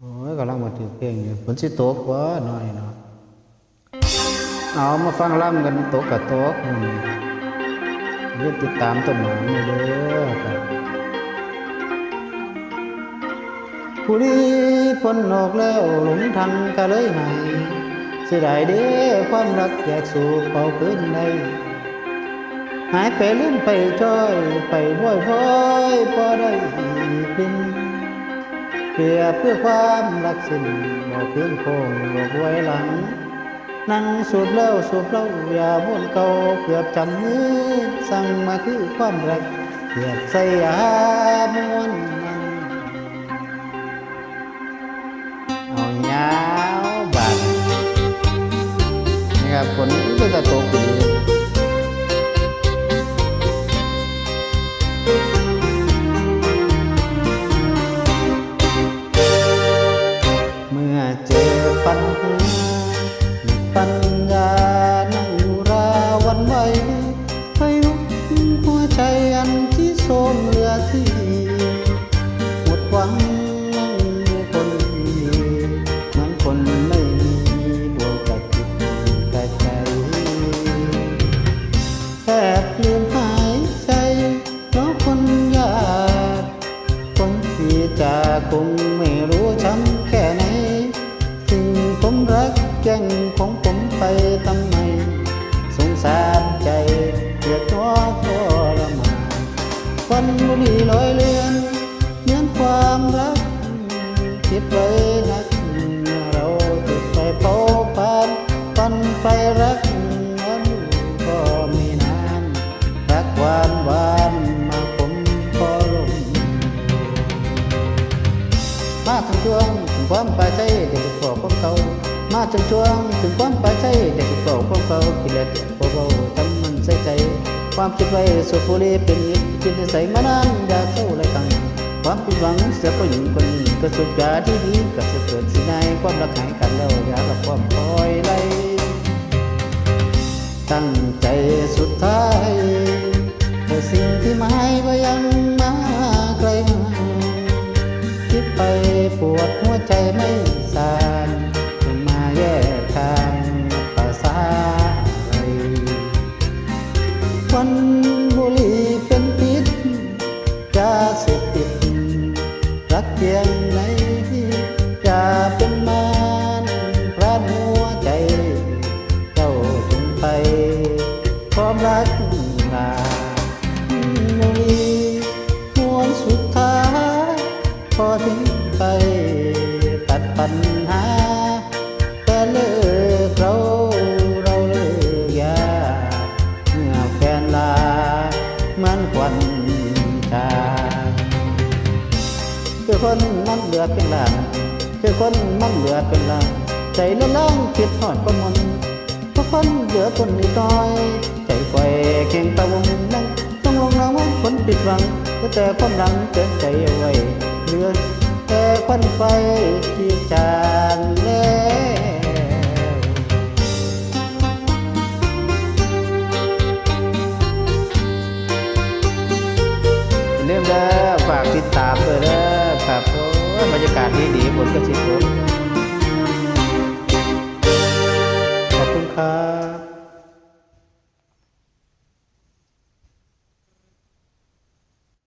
โอ้ยกำลังมาถือเพลงอยู่ฝนสิตกวะหน่อยเนาะเอามาฟังล่ำกันตกกับตกอืมเรียกติดตามต้นหมากนี่เด้อครับผู้นี้พ้นออกแล้วหลงทางก็เลยหายเสียดายเด้อความรักอยากสู่เป่าคืนในหายไปลืมไปจ้อยไปบ่อยพ้อยพอได้กิน เพื่อเพื่อความรักสิ้นบอกเพียงโคงบอกไว้หลัง นั่งสูบเล้าสูบเล้าอย่าม่วนเก่าเกือบจำมือสั่งมาคือความรักเกือบใส่ยาม้วนมันเอายาวบาดนี่ครับฝนก็จะตกอยู่ จากคงไม่รู้ช้ำแค่ไหน ถึงผมรักแก่งของผมไปทำไม สงสารใจเดือดร้อนทรมานวันบุหรี่ลอยเลือนเหมือนความรัก คิดไว้นักเมื่อเราติดไปเผาพานฟันไฟรัก ช่วงถึงความปลายใจเด็กบอกของเขามาถึงช่วงถึงความปลายใจเด็กบอกของเขาคิดแล้วเจ็บเบาๆทำมันใส่ใจ ความคิดไว้สุดบุรีเป็นนิดคิดใส่มานานอยากเศร้าไรตังความผิดหวังเสียก็อยู่คนนี้ก็สุดยาที่ดีก็จะเกิดสินายความรักหายกันแล้วอย่ากับความปล่อยไหลตั้งใจสุดท้าย สพติดรักเพียงไหนอย่าเป็นมารพรานหัวใจเจ้าจงไปความรักลาบุหรี่มวนสุดท้ายพอทิ้งไปตัดปัญหา คือคนมันเหลือเป็นหลางคือคนมันเหลือเป็นหลางใจละล่างคิดทอดประมนเพราะคนเหลือคนนิดน้อย ใจไฟแข่งตะวงนั่งต้องลงน้ำคนปิดหวังก็แต่ความหลังเกินใจเอาไว้เหลือแต่ควันไฟที่จางแล้วเรื่องเด้อฝากติดตาม รยากาศดีดีบนกระชิบผมขอบคุณครับ